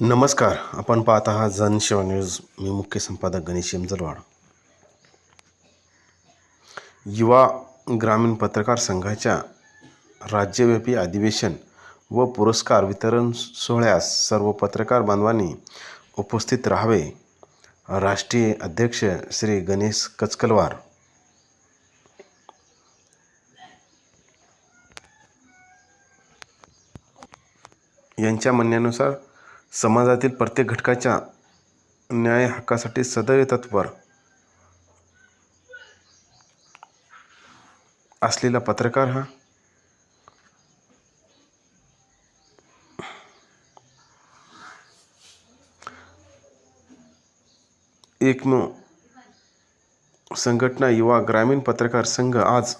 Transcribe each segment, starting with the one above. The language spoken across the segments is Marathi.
नमस्कार. आपण पाहत आहात जनशिवा न्यूज. मी मुख्य संपादक गणेश यमजलवाड युवा ग्रामीण पत्रकार संघाच्या राज्यव्यापी अधिवेशन व पुरस्कार वितरण सोहळ्यास सर्व पत्रकार बांधवांनी उपस्थित राहावे. राष्ट्रीय अध्यक्ष श्री गणेश कचकलवार. यांच्या म्हणण्यानुसार समाजातील प्रत्येक घटकाच्या न्याय हक्कासाठी सदैव तत्पर असलेला पत्रकार हा. एकमेव संघटना युवा ग्रामीण पत्रकार संघ आज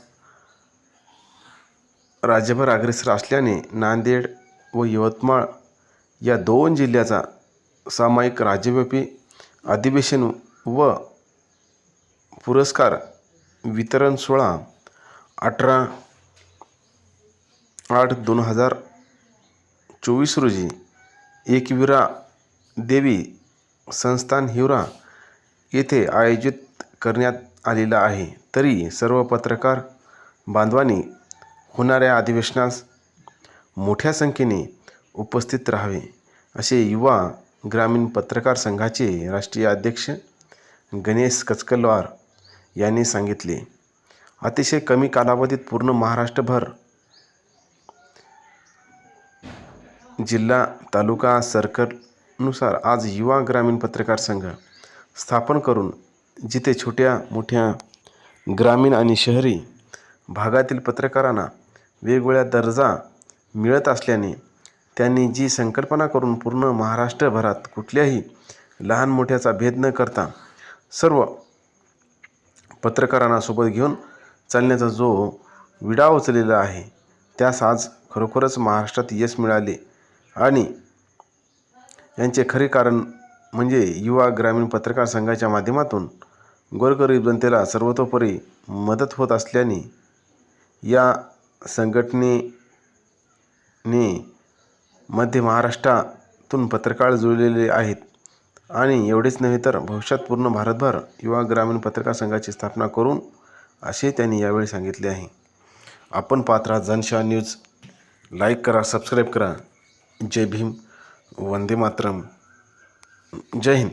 राज्यभर अग्रेसर असल्याने नांदेड व यवतमाळ या दोन जिल्ह्याचा सामायिक राज्यव्यापी अधिवेशन व पुरस्कार वितरण सोहळा अठरा आठ दोन हजार चोवीस रोजी एकविरा देवी संस्थान हिवरा येथे आयोजित करण्यात आलेला आहे. तरी सर्व पत्रकार बांधवांनी होणाऱ्या अधिवेशनास मोठ्या संख्येने उपस्थित राहावे. असे युवा ग्रामीण पत्रकार संघाचे राष्ट्रीय अध्यक्ष गणेश कचकलवार यांनी सांगितले अतिशय कमी कालावधीत पूर्ण महाराष्ट्रभर जिल्हा तालुका सरकारनुसार आज युवा ग्रामीण पत्रकार संघ स्थापन करून जिथे छोट्या मोठ्या ग्रामीण आणि शहरी भागातील पत्रकारांना वेगवेगळ्या दर्जा मिळत असल्याने त्यांनी जी संकल्पना करून पूर्ण महाराष्ट्रभरात कुठल्याही लहान मोठ्याचा भेद न करता सर्व पत्रकारांना सोबत घेऊन चालण्याचा जो विडा उचललेला आहे त्यास आज खरोखरच महाराष्ट्रात यश मिळाले. आणि यांचे खरे कारण म्हणजे युवा ग्रामीण पत्रकार संघाच्या माध्यमातून गोरगरीब जनतेला सर्वतोपरी मदत होत असल्याने या संघटनेने मध्य महाराष्ट्रातून पत्रकार जुळलेले आहेत. आणि एवढेच नव्हे तर भविष्यात पूर्ण भारतभर युवा ग्रामीण पत्रकार संघाची स्थापना करून असे त्यांनी यावेळी सांगितले आहे. आपण पात्रा जनशा न्यूज. लाईक करा सबस्क्राईब करा. जय भीम. वंदे मातरम. जय हिंद.